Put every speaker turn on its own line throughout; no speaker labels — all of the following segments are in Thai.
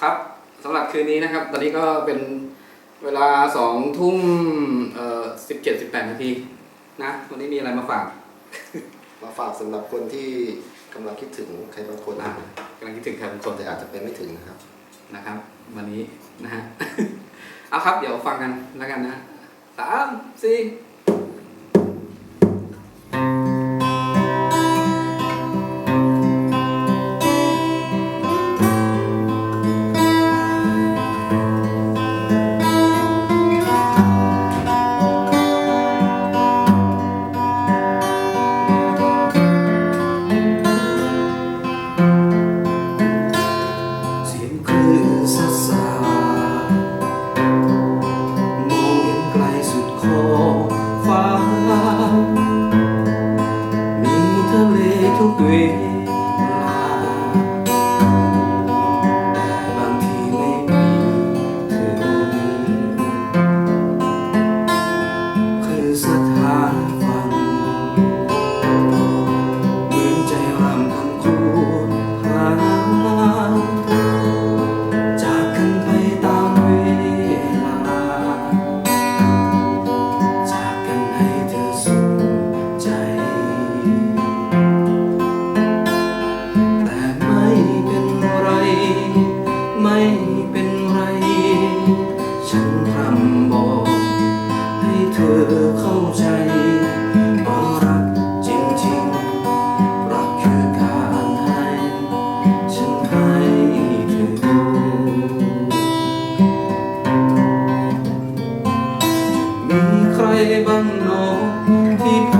ครับสำหรับคืนนี้นะครับ ตอนนี้ก็เป็นเวลาสองทุ่มเอ่อสิบเจ็ดสิบแปดนาทีนะวันนี้มีอะไรมาฝาก
มาฝากสำหรับคนที่กำลังคิดถึงใครบางคน
อะกำลังคิดถึงใครบางคน
แต่อาจจะเป็นไม่ถึงนะครับ
นะครับ วันนี้นะฮะเอาครับ เดี๋ยวฟังกันแล้วกันนะสามสี่
เบ้า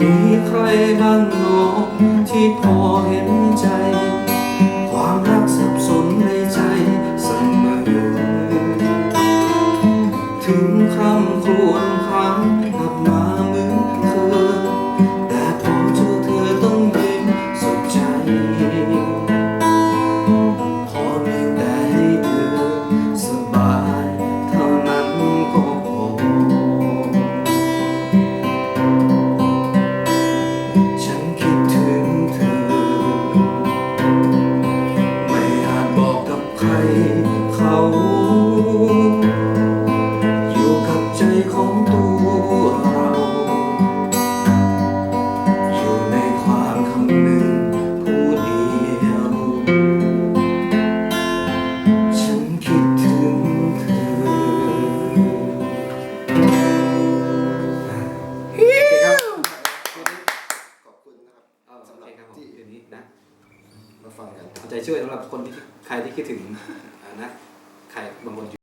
มีใครบ้างหนอที่พอเห็นใจ ความรักสับสนในใจเสมอถึงคำครวญครั้งกลับมา
ช่วยสำหรับคนที่ใครที่คิดถึงนะใครบางคน